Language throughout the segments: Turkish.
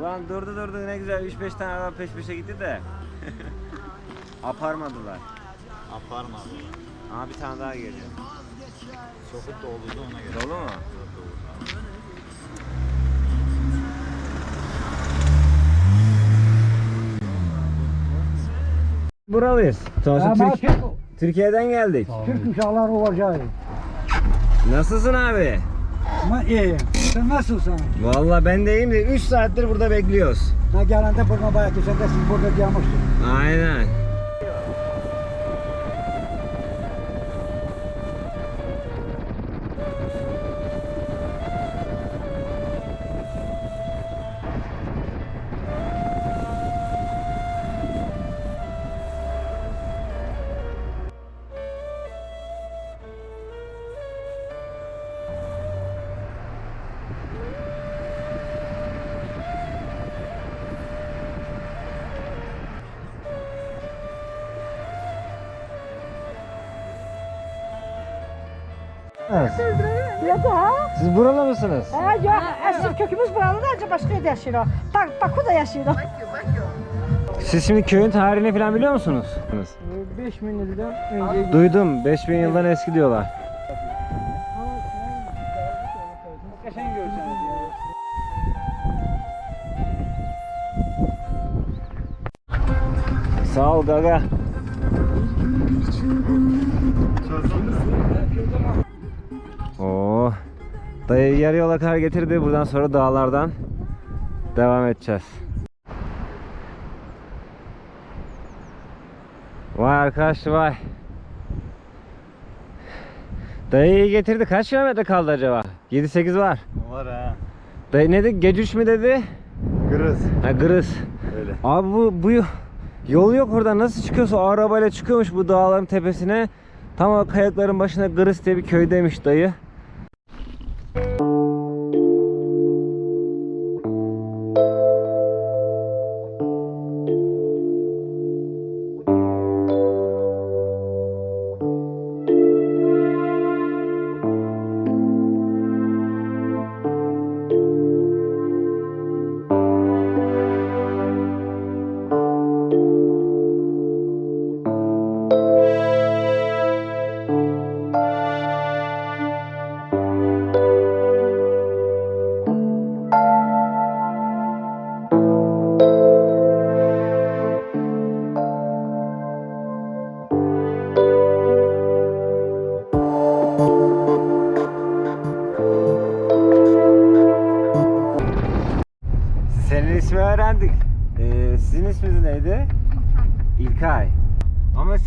Ulan durdu durdu ne güzel 3-5 tane araba peş peşe gitti de. Aparmadılar. Aparma abi. Aha bir tane daha geliyor. Çok doluydu ona göre. Dolu mu? Buralıyız. Sonuçta Ama Türk- Türkiye'den geldik. Türk uşaklar olacak. Nasılsın abi? Ama iyiyim. Sen nasılsın? Vallahi ben de iyiyim de 3 saattir burada bekliyoruz. Ben gelende burma bayağı sen de siz burada diyormuştun. Aynen. Ya da Siz buralı mısınız? ha ya əsl kökümüz buralıdır, ancaq başqa yerdə yaşayırıq. Bak, Bakuda yaşayırıq. Siz şimdi köyün tarihini falan biliyor musunuz? 5000 yıldan önce Duydum 5000 yıldan eski diyorlar. Sağ ol Gaga. Dayı yarı yola kadar getirdi. Buradan sonra dağlardan devam edeceğiz. Vay arkadaş vay. Dayıyı getirdi. Kaç kilometre kaldı acaba? 7-8 var. Var ha. Dayı ne dedi? Gecüş mü dedi? Kırız. Ha Gırız. Öyle. Abi bu, bu yol yok oradan nasıl çıkıyorsa o arabayla çıkıyormuş bu dağların tepesine. Tam o kayalıkların başına Gırız diye bir köydeymiş dayı. Senin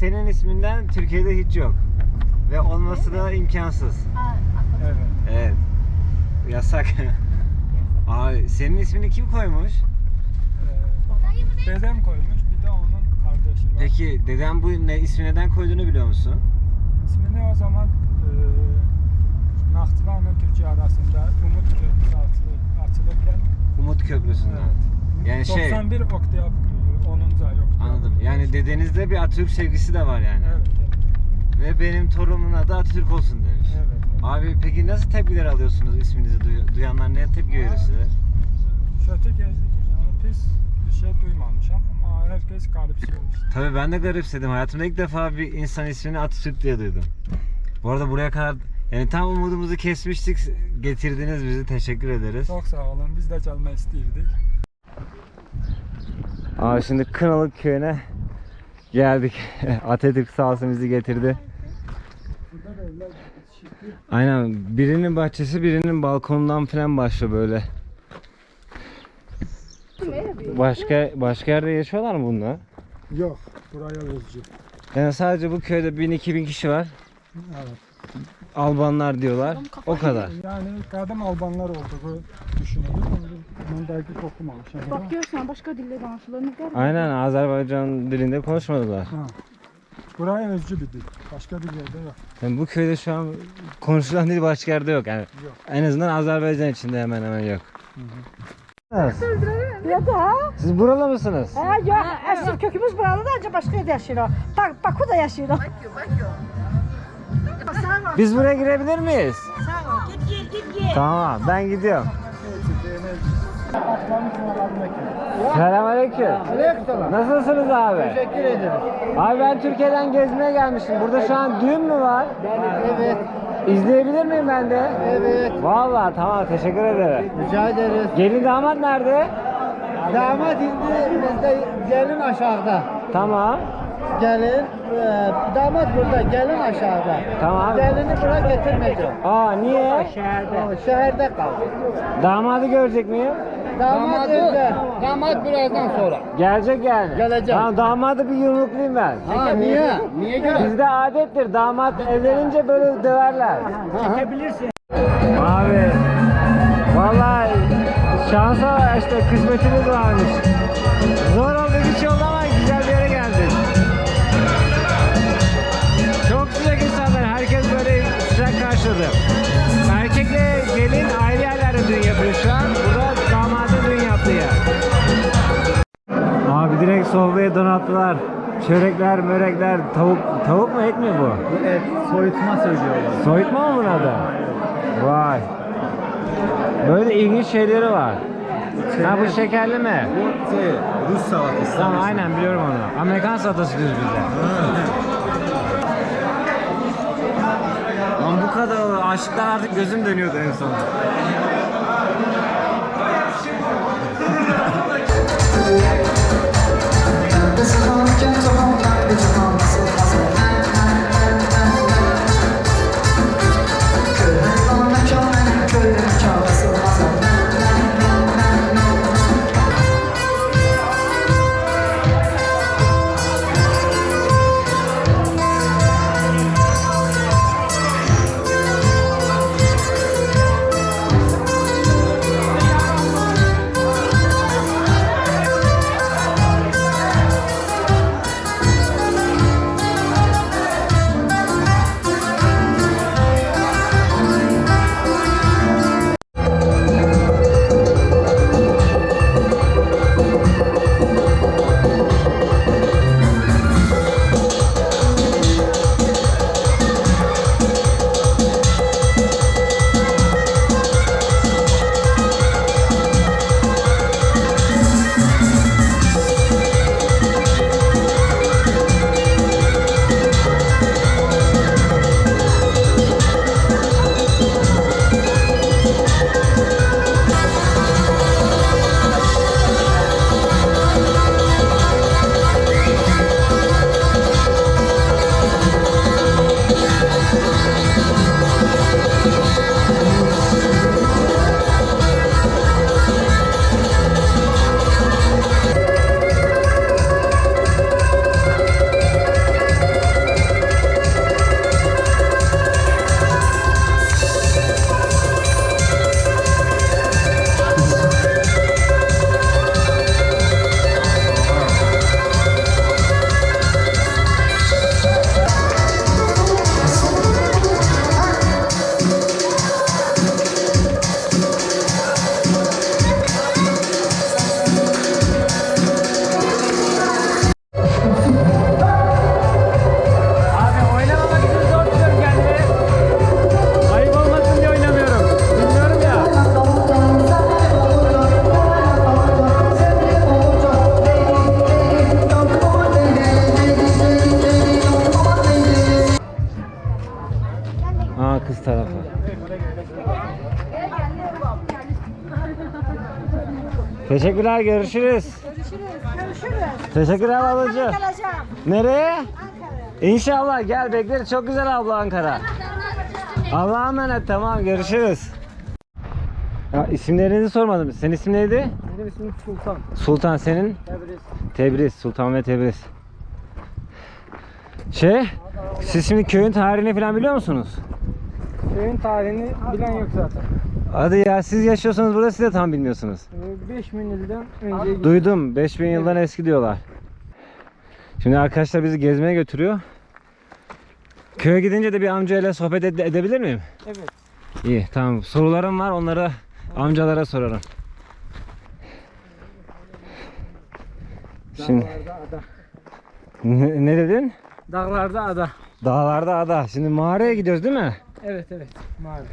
senin isminden Türkiye'de hiç yok. Ve olması da imkansız. Evet. Evet. Yasak. Abi senin ismini kim koymuş? Ee, dedem koymuş bir de onun kardeşi var. Peki dedem bu ne ismi neden koyduğunu biliyor musun? İsmini o zaman e, Naxçıvanla Türkiye arasında Umut Köprüsü açılır, açılırken Umut Köprüsü'nden. evet, Yani şey 91 Oktyabr 10. ay Oktyabr. anladım. Yani dedenizde bir Atatürk sevgisi de var yani. Evet, evet. Ve benim torunumun adı Atatürk olsun demiş. evet. Abi peki nasıl tepkiler alıyorsunuz isminizi duy- duyanlar ne tepki veriyor size? Kötü gez, yani pis bir şey duymamışım ama herkes garipsiyor işte. Tabii ben de garipsedim. Hayatımda ilk defa bir insan ismini Atatürk diye duydum. Bu arada buraya kadar yani tam umudumuzu kesmiştik. Getirdiniz bizi. Teşekkür ederiz. Çok sağ olun biz de gelmek istedik. Abi şimdi Kınalık köyüne geldik. Atatürk sağ olsun bizi getirdi. Aynen birinin bahçesi birinin balkonundan falan başlıyor böyle. Başka başka yerde yaşıyorlar mı bunlar? Yok buraya özgü. Yani sadece bu köyde 1000-2000 kişi var. Evet. Albanlar diyorlar. O kadar. Yani kadın Albanlar olduğu düşünülür. Ben belki okumamışım. Bak görürsən, başqa dildə danışılır. Nə qəribə. Aynen Azerbaycan dilinde konuşmadılar. Ha. Buraya özgü bir dil. Başka bir yerde yok. Yani bu köyde şu an konuşulan dil başka yerde yok. Yani Yok. en azından Azerbaycan içinde hemen hemen yok. Ya da Siz buralı mısınız? ha ya əsl kökümüz buralıdır, ancaq başqa yerdə yaşayırıq. Bak, Bakuda yaşayırıq. Biz buraya girebilir miyiz? Sağ ol. Git gel, git gel. Tamam ben gidiyorum. Selamünaleyküm. Aleykümselam. Nasılsınız abi? Teşekkür ederim. Abi ben Türkiye'den gezmeye gelmiştim. Burada şu an düğün mü var? Evet, İzleyebilir miyim ben de? evet. Vallahi tamam teşekkür ederim. Rica ederiz. Gelin damat nerede? Damat indi bizde gelin aşağıda. Tamam. Gelin, e, damat burada, gelin aşağıda. Tamam. Gelini buraya getirmeyeceğim. Aa niye? O şehirde kaldı. Damadı görecek miyim? Damat evde. Damat birazdan sonra. Gelecek yani. Gelecek. Tamam damadı bir yumruklayayım ben. Ha niye? Niye gel? Bizde adettir. Damat evlenince böyle döverler. Çekebilirsin. Abi vallahi şansa işte kısmetimiz varmış. Sofraya donattılar. Çörekler, mörekler, tavuk, tavuk mu et mi bu? Evet, soyutma söylüyorlar. Soyutma mı bunun adı? Vay. Böyle ilginç şeyleri var. Ha bu şekerli mi? Bu şey, Rus salatası. Tamam aynen biliyorum onu. Amerikan salatası diyoruz biz de. Lan bu kadar açlıktan artık gözüm dönüyordu en son. Teşekkürler görüşürüz. Görüşürüz. Görüşürüz. Teşekkürler ablacığım. Geleceğim. Nereye? Ankara. İnşallah gel bekleriz. Çok güzel abla Ankara. Allah'a emanet tamam görüşürüz. Ya, isimlerinizi sormadım. Senin isim neydi? Benim ismim Sultan. Sultan senin? Tebriz. Tebriz. Sultan ve Tebriz. Şey, siz şimdi köyün tarihini falan biliyor musunuz? Köyün tarihini bilen yok zaten. Hadi ya siz yaşıyorsanız burada siz de tam bilmiyorsunuz. Ee, 5000 yıldan önce Duydum 5000 yıldan eski diyorlar. Şimdi arkadaşlar bizi gezmeye götürüyor. Köye gidince de bir amcayla sohbet ede- edebilir miyim? Evet. İyi tamam. Sorularım var onları amcalara sorarım. Şimdi Dağlarda ada. ne, ne dedin? Dağlarda ada. Dağlarda ada. Şimdi mağaraya gidiyoruz değil mi? Evet evet. Mağara.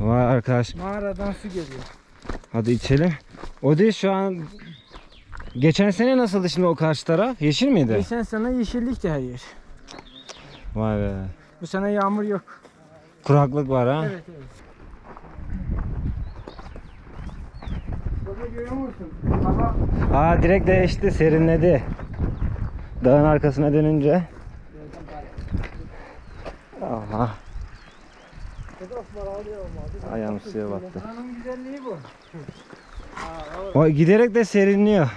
Vay arkadaş. Mağaradan su geliyor. Hadi içelim. O değil şu an Geçen sene nasıldı şimdi o karşı taraf? Yeşil miydi? Geçen sene yeşillikti her yer. Vay be. Bu sene yağmur yok. Kuraklık var ha. Evet evet. Burada görüyor musun? Hava Aa direkt değişti, serinledi. Dağın arkasına dönünce. Aha. Ayağım suya battı. buranın güzelliği bu. O giderek de serinliyor.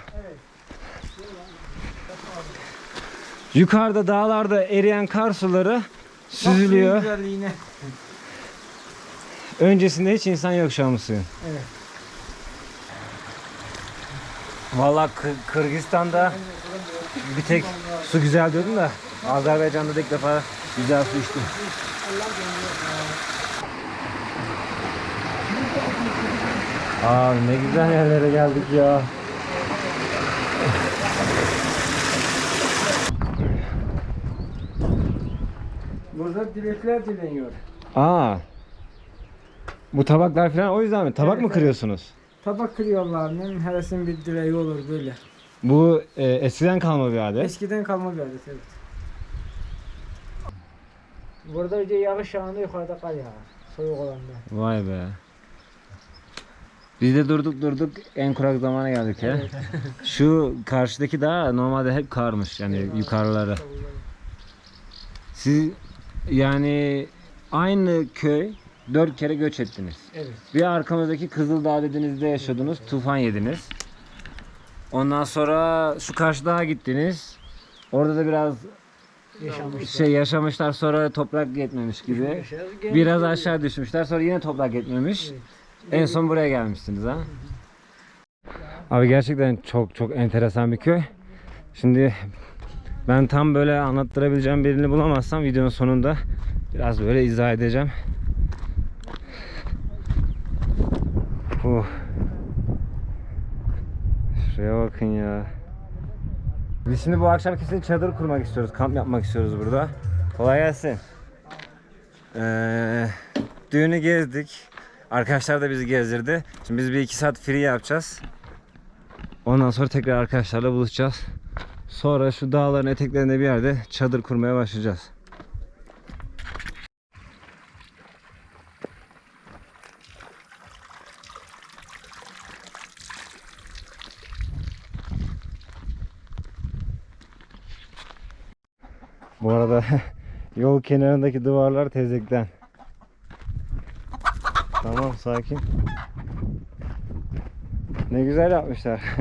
Yukarıda dağlarda eriyen kar suları süzülüyor. Güzelliğine. Öncesinde hiç insan yok şu an bu suyun. Evet. Valla Kı- Kırgızistan'da bir tek su güzel diyordum da Azerbaycan'da da ilk defa güzel su içtim. Aa ne güzel yerlere geldik ya. Burada dilekler dileniyor. Aa. Bu tabaklar falan o yüzden mi? Tabak Evet, mı evet. kırıyorsunuz? Tabak kırıyorlar. Ne heresin bir dileği olur böyle. Bu e, eskiden kalma bir adet. Eskiden kalma bir adet evet. Burada önce yağış yağında yukarıda kar yağar. Soğuk olanda. Vay be. Biz de durduk durduk en kurak zamana geldik ya. Şu karşıdaki dağ normalde hep karmış yani yukarıları. Siz yani aynı köy dört kere göç ettiniz. Evet. Bir arkamızdaki Kızıldağ dediğinizde yaşadınız, tufan yediniz. Ondan sonra şu karşı dağa gittiniz. Orada da biraz Yaşamışlar. şey yaşamışlar sonra toprak yetmemiş gibi. Biraz aşağı düşmüşler sonra yine toprak yetmemiş. En son buraya gelmişsiniz ha. Abi gerçekten çok çok enteresan bir köy. Şimdi ben tam böyle anlattırabileceğim birini bulamazsam videonun sonunda biraz böyle izah edeceğim. Uh. Şuraya bakın ya. Biz şimdi bu akşam kesin çadır kurmak istiyoruz. Kamp yapmak istiyoruz burada. Kolay gelsin. Ee, düğünü gezdik. Arkadaşlar da bizi gezdirdi. Şimdi biz bir iki saat free yapacağız. Ondan sonra tekrar arkadaşlarla buluşacağız. Sonra şu dağların eteklerinde bir yerde çadır kurmaya başlayacağız. Bu arada yol kenarındaki duvarlar tezekten. Sakin. Ne güzel yapmışlar.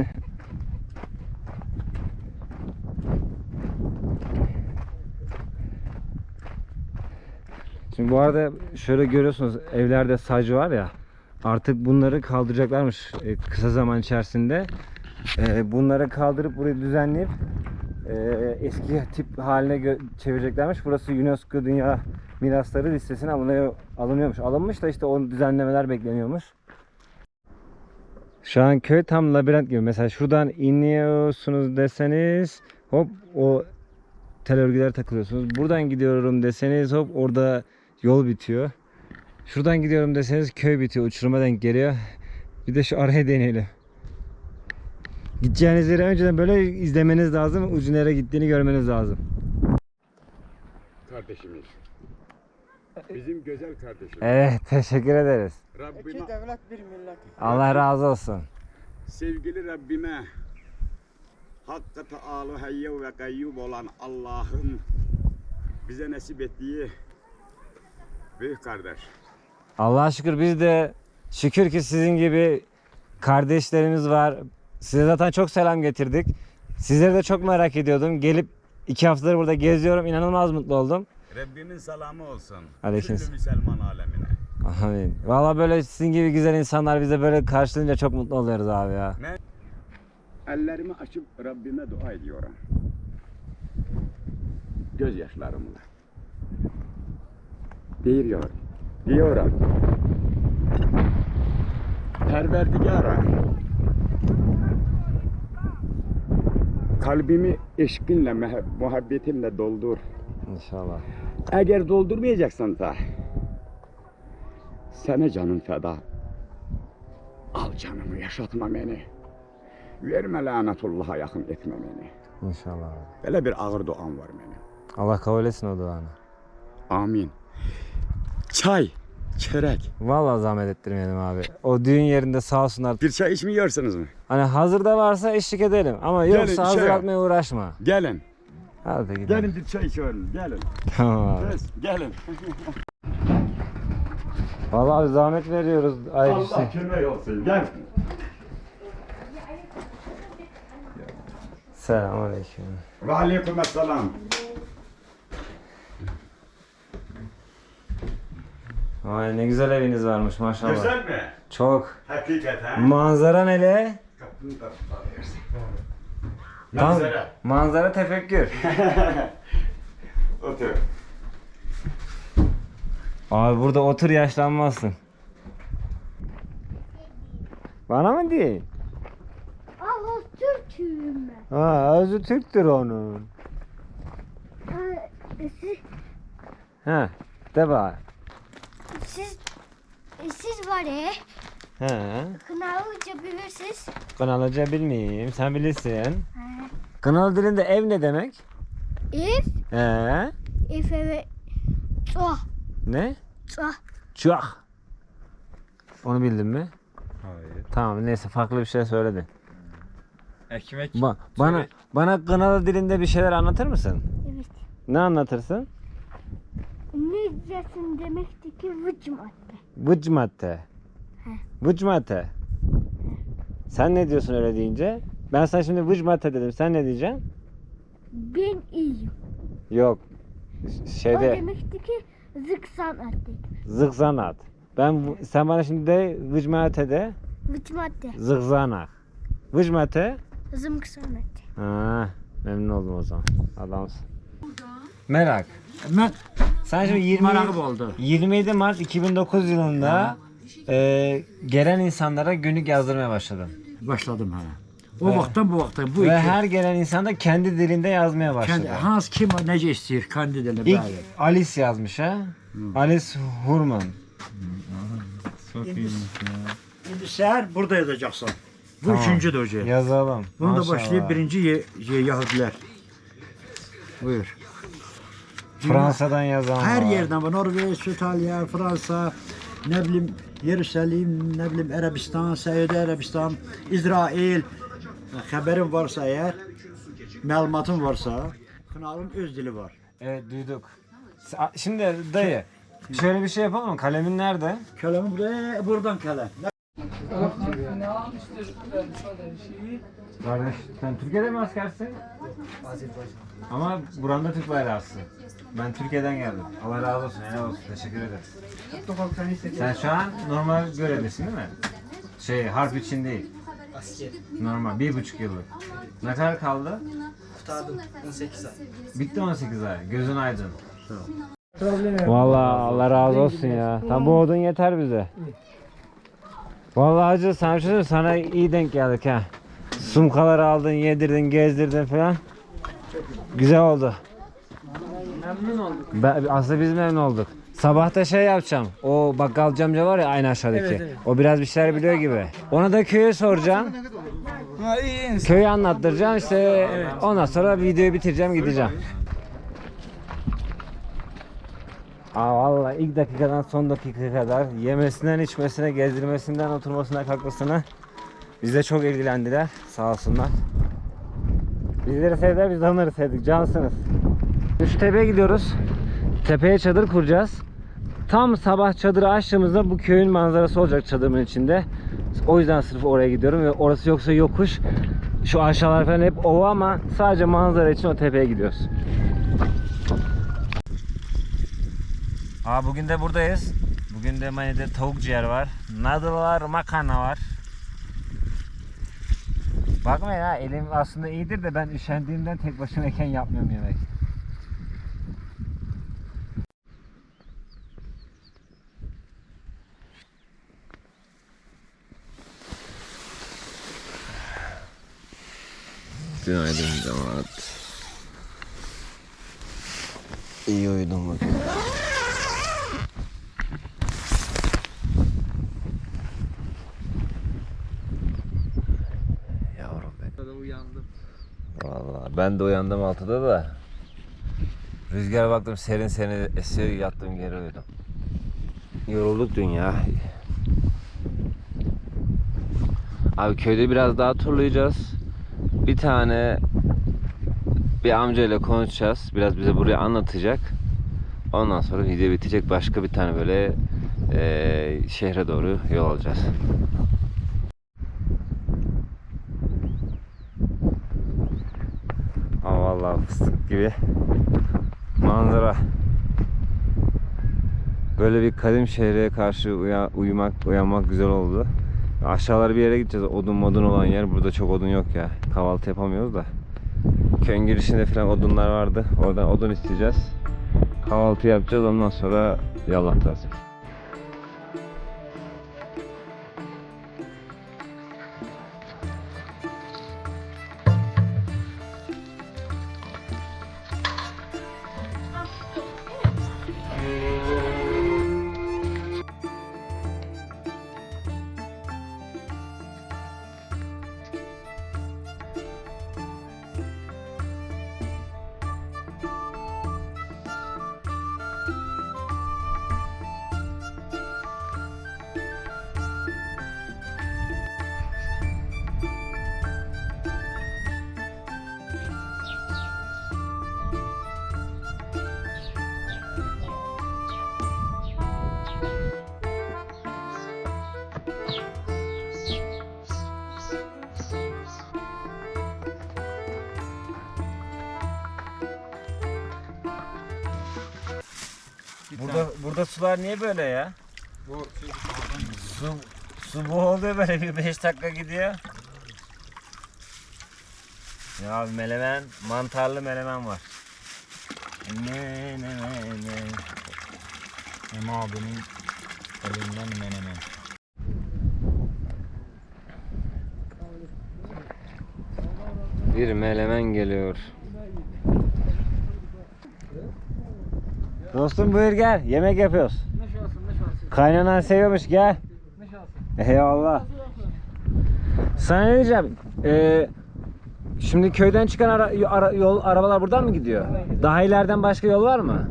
Şimdi bu arada şöyle görüyorsunuz evlerde sacı var ya artık bunları kaldıracaklarmış e, kısa zaman içerisinde. E, bunları kaldırıp burayı düzenleyip e, eski tip haline çevireceklermiş. Burası UNESCO Dünya Mirasları listesine alınıyor, alınıyormuş. Alınmış da işte o düzenlemeler bekleniyormuş. Şu an köy tam labirent gibi. Mesela şuradan iniyorsunuz deseniz hop o tel örgülere takılıyorsunuz. Buradan gidiyorum deseniz hop orada yol bitiyor. Şuradan gidiyorum deseniz köy bitiyor. Uçuruma denk geliyor. Bir de şu araya deneyelim. Gideceğiniz yeri önceden böyle izlemeniz lazım. Ucu nereye gittiğini görmeniz lazım. kardeşimiz. Bizim güzel kardeşimiz. Evet teşekkür ederiz. Rabbime, devlet bir millet. Allah razı olsun. sevgili Rabbime Hakkı Teala hayye ve kayyum olan Allah'ın bize nasip ettiği büyük kardeş. Allah'a şükür biz de şükür ki sizin gibi kardeşlerimiz var. Size zaten çok selam getirdik. Sizleri de çok merak ediyordum. Gelip iki haftadır burada geziyorum. İnanılmaz mutlu oldum. Rabbimin selamı olsun. Aleyküm Tüm Müslüman alemine. Amin. Valla böyle sizin gibi güzel insanlar bize böyle karşılayınca çok mutlu oluyoruz abi ya. Ellerimi açıp Rabbime dua ediyorum. Gözyaşlarımla. Diyor, diyorum. Perverdigara. Kalbimi eşkinle, muhabbetimle doldur. İnşallah. Eğer doldurmayacaksan da sana canım feda. Al canımı yaşatma beni. Verme lanetullah'a yakın etme beni. İnşallah. Böyle bir ağır duam var benim. Allah kabul etsin o duanı. Amin. Çay, çörek. Vallahi zahmet ettirmeyelim abi. O düğün yerinde sağ olsunlar. Bir çay içmiyorsunuz mu? Hani hazırda varsa eşlik edelim. Ama yoksa Gelin, hazır şey yap. atmaya uğraşma. Gelin. Hadi gidelim. Gelin bir çay içelim. Gelin. Tamam abi. Kız, gelin. Vallahi abi zahmet veriyoruz. Ay işte. Allah kömek olsun. Gel. Selamünaleyküm. Ve aleyküm selam. Vay ne güzel eviniz varmış maşallah. Güzel mi? Çok. Hakikaten. Manzara nele? Kapını da tutarıyorsun. Tam- Manzara. Manzara tefekkür. Otur. Abi burada otur yaşlanmazsın. Bana mı değil? Allah Türk'üm ben. Ha, özü Türktür onun. Siz, Ha, de bak. Siz, siz var ya, He. kınalı uçabilirsiniz. Kınalıca bilmeyeyim, sen bilirsin. Kınalı dilinde ev ne demek? Ev, He. ev ve çah, Ne? çah. Çuah. Onu bildin mi? Hayır. Tamam neyse farklı bir şey söyledin. Ekmek. Ba- bana bana kınalı dilinde bir şeyler anlatır mısın? Evet. Ne anlatırsın? Necdesin demekti ki vıç madde. Vıc madde. Vıc madde. Sen ne diyorsun öyle deyince? Ben sana şimdi vıc madde dedim. Sen ne diyeceksin? Ben iyiyim. Yok. O Şeyde demekti ki zık sanat dedi. zıgzanat. Ben bu- sen bana şimdi de vıc madde de Vıç madde, zıgzanak. Vıc madde. zımk sanat. Ha, memnun oldum o zaman. Adamsın. Merak. Ben Sen şimdi 20, Merakım oldu. 27 Mart 2009 yılında e, gelen insanlara günlük yazdırmaya başladın. başladım ha. O vaxtdan bu vaxta bu Ve iki her gelen insan da kendi dilinde yazmaya başladı. kendi hansı kim necə istəyir kendi dilinə İlk bəli. Alice yazmış ha. Alice Hurman. Çok iyi. İndi səhər burada yazacaqsan. Bu Tamam. üçüncüdür şey. Yazalım. Bunu da Maşallah. başlayıb birinci ye, ye, Yahudilər. Buyur. Fransa'dan yazan Hər var. yerdən var. Norveç, İtaliya, Fransa, nə bilim Yerusəlim, nə bilim Ərəbistan, Səudiyyə Ərəbistan, İsrail. Xəbərin varsa əgər, məlumatın varsa, Xınalın öz dili var. Evet duyduk. Sa- Şimdi dayı şöyle bir şey yapalım mı? Kalemin nerede? Kələmi buraya, buradan kələm. Kardeş sen Türkiye'de mi askersin? Ama buranda Türk bayrağısın. Ben Türkiye'den geldim. Allah razı olsun, helal olsun. Teşekkür ederiz. Sen şu an normal görevlisin değil mi? Şey, harp için değil. Normal, bir buçuk yıllık. Ne kadar kaldı? Kurtardım 18 ay. Bitti 18 ay. Gözün aydın. Vallahi Allah razı olsun ya. Tam bu odun yeter bize. Vallahi hacı sana şey sana iyi denk geldik ha. Sumkaları aldın, yedirdin, gezdirdin falan. Güzel oldu. Memnun olduk. Ben, aslında biz memnun olduk. Sabah da şey yapacağım. O bakkalcı amca var ya aynı aşağıdaki. Evet, evet. O biraz bir şeyler biliyor gibi. Ona da köyü soracağım. Köyü anlattıracağım işte. Ondan sonra videoyu bitireceğim gideceğim. Aa vallahi ilk dakikadan son dakika kadar yemesinden, içmesine, gezdirmesinden, oturmasına, kalkmasına bizle çok ilgilendiler. Sağ olsunlar. Bizleri sevdiler, biz de onları sevdik. Cansınız. Üst tepeye gidiyoruz. Tepeye çadır kuracağız. Tam sabah çadırı açtığımızda bu köyün manzarası olacak çadırın içinde. O yüzden sırf oraya gidiyorum ve orası yoksa yokuş. Şu aşağılar falan hep ova ama sadece manzara için o tepeye gidiyoruz. Aa bugün de buradayız. Bugün de Mani'de tavuk ciğer var. Noodle var, makarna var. Bakma ya elim aslında iyidir de ben üşendiğimden tek başımayken yapmıyorum yemek. Günaydın cemaat. İyi uyudum bugün. Yavrum ben. benim. uyandım. Vallahi ben de uyandım 6'da da. Rüzgara baktım serin serin esiyor yattım geri uyudum. Yorulduk dün ya. Abi köyde biraz daha turlayacağız. Bir tane bir amcayla konuşacağız. Biraz bize burayı anlatacak. Ondan sonra video bitecek. Başka bir tane böyle eee, şehre doğru yol alacağız. Vallahi fıstık gibi manzara. Böyle bir kadim şehre karşı uya- uyumak, uyanmak güzel oldu. Aşağılara bir yere gideceğiz. Odun modun olan yer. Burada çok odun yok ya. Kahvaltı yapamıyoruz da. Köyün girişinde falan odunlar vardı. Oradan odun isteyeceğiz. Kahvaltı yapacağız. Ondan sonra yallatacağız. Burada burada sular niye böyle ya? Bu Su su bu oluyor böyle bir 5 dakika gidiyor. Ya melemen, mantarlı melemen var. Ne ne ne ne. Em abinin elinden menemen. Bir melemen geliyor. Dostum buyur gel. Yemek yapıyoruz. Kaynanan seviyormuş gel. Eyvallah. Sana ne diyeceğim? Ee, şimdi köyden çıkan ara- ara- yol arabalar buradan mı gidiyor? Daha ileriden başka yol var mı?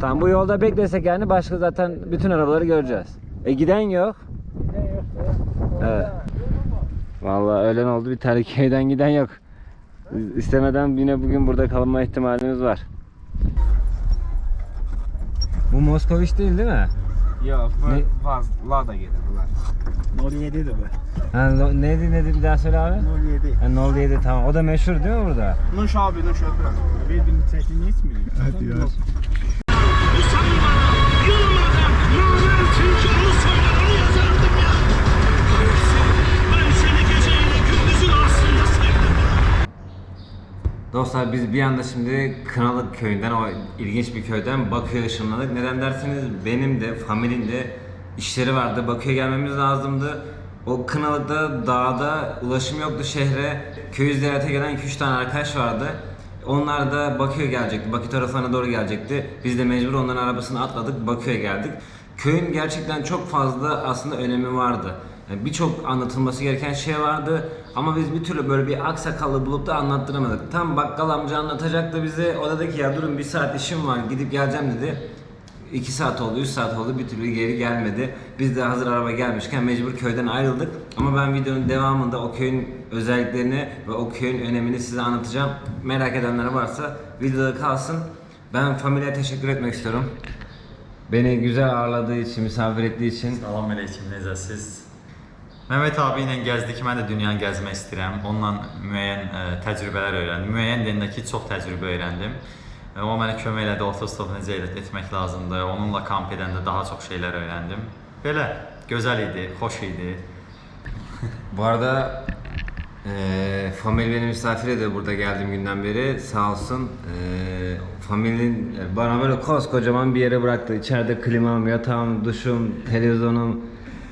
Tamam bu yolda beklesek yani başka zaten bütün arabaları göreceğiz. E giden yok. Evet. Vallahi öğlen oldu bir tane köyden giden yok. İstemeden yine bugün burada kalma ihtimalimiz var. Bu Moskoviç değil değil mi? Yok, Ne? vaz, Lada gelir bunlar. 07 de bu. Ha, no- neydi neydi bir daha söyle abi. 07. Ha, Nol yedi tamam. O da meşhur değil mi burada? Nuş abi, nuş öpürəm. Birbirini çekin hiç mi? Hadi ya. Dostlar biz bir anda şimdi Kınalık köyünden, o ilginç bir köyden Bakü'ye ışınladık. Neden derseniz benim de, familin de işleri vardı. Bakü'ye gelmemiz lazımdı. O Kınalık'ta dağda ulaşım yoktu şehre. Köyü ziyarete gelen 2-3 tane arkadaş vardı. Onlar da Bakü'ye gelecekti. Bakü taraflarına doğru gelecekti. Biz de mecbur onların arabasını atladık. Bakü'ye geldik. Köyün gerçekten çok fazla aslında önemi vardı. Yani Birçok anlatılması gereken şey vardı ama biz bir türlü böyle bir aksakallı bulup da anlattıramadık. Tam bakkal amca anlatacaktı bize. O da dedi ki ya durun bir saat işim var gidip geleceğim dedi. 2 saat oldu, 3 saat oldu bir türlü geri gelmedi. Biz de hazır araba gelmişken mecbur köyden ayrıldık. Ama ben videonun devamında o köyün özelliklerini ve o köyün önemini size anlatacağım. Merak edenler varsa videoda kalsın. Ben familyaya teşekkür etmek istiyorum. Beni güzel ağırladığı için, misafir ettiği için Salam əleykum, necəsiz? Mehmet abi ilə gəzdik, mən də dünyanı gəzmək istəyirəm. Onunla müəyyən ə, təcrübələr öyrəndim. Müəyyən deyəndə ki, çox təcrübə öyrəndim. E, O mənə kömək elədi, otostop necə etmək lazımdır. Onunla kamp edəndə daha çox şeylər öyrəndim. Belə gözəl idi, xoş idi. Bu arada eee Famil beni misafir ediyor burada geldiğim günden beri. Sağ olsun. Eee Famil'in bana böyle koskocaman bir yere bıraktı. İçeride klimam, yatağım, duşum, televizyonum,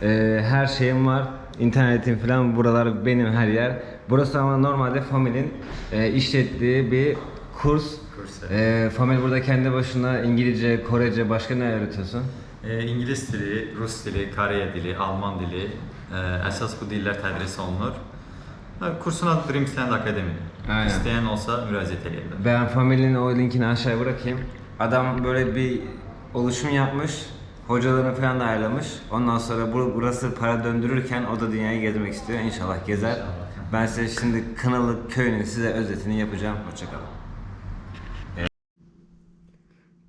eee, her şeyim var. İnternetim falan buralar benim her yer. Burası ama normalde Famil'in eee, işlettiği bir kurs. Kurs, Eee Famil burada kendi başına İngilizce, Korece, başka ne öğretiyorsun? E, İngilis dili, Rus dili, Koreya dili, Alman dili, e, əsas bu dillər tədris olunur. Ha, Kursun adı Dreamsland Academy. Aynen. İsteyen olsa müracaat edebilir. Ben Family'nin o linkini aşağıya bırakayım. Adam böyle bir oluşum yapmış. Hocalarını falan da ayarlamış. Ondan sonra bur- burası para döndürürken o da dünyayı gezmek istiyor. İnşallah gezer. Ben size şimdi Kınalı köyünün size özetini yapacağım. Hoşçakalın.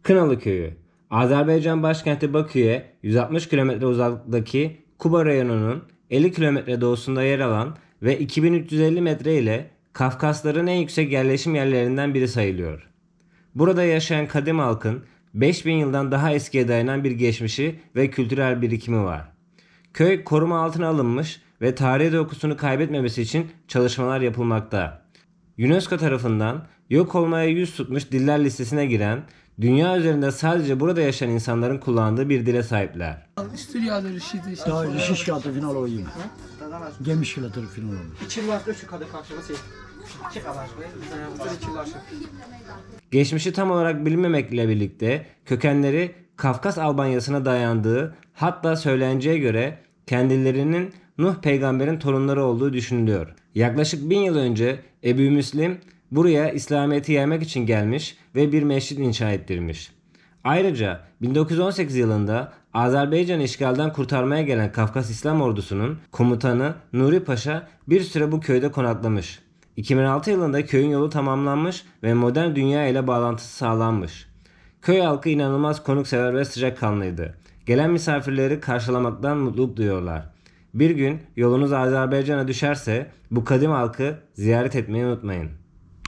Kınalı Köyü Azerbaycan başkenti Bakü'ye 160 km uzaklıktaki Kuba rayonunun 50 km doğusunda yer alan ve 2350 metre ile Kafkasların en yüksek yerleşim yerlerinden biri sayılıyor. Burada yaşayan kadim halkın 5000 yıldan daha eskiye dayanan bir geçmişi ve kültürel birikimi var. Köy koruma altına alınmış ve tarihi dokusunu kaybetmemesi için çalışmalar yapılmakta. UNESCO tarafından yok olmaya yüz tutmuş diller listesine giren, dünya üzerinde sadece burada yaşayan insanların kullandığı bir dile sahipler. Daha şiş kağıdı final oyayım. Gemi kağıdı final Geçmişi tam olarak bilinmemekle birlikte kökenleri Kafkas Albanyası'na dayandığı hatta söyleneceğe göre kendilerinin Nuh peygamberin torunları olduğu düşünülüyor. Yaklaşık bin yıl önce Ebu Müslim buraya İslamiyet'i yaymak için gelmiş ve bir mescit inşa ettirmiş. Ayrıca 1918 yılında Azerbaycan'ı işgalden kurtarmaya gelen Kafkas İslam ordusunun komutanı Nuri Paşa bir süre bu köyde konaklamış. 2006 yılında köyün yolu tamamlanmış ve modern dünya ile bağlantısı sağlanmış. Köy halkı inanılmaz konuksever ve sıcakkanlıydı. Gelen misafirleri karşılamaktan mutluluk duyuyorlar. Bir gün yolunuz Azerbaycan'a düşerse bu kadim halkı ziyaret etmeyi unutmayın.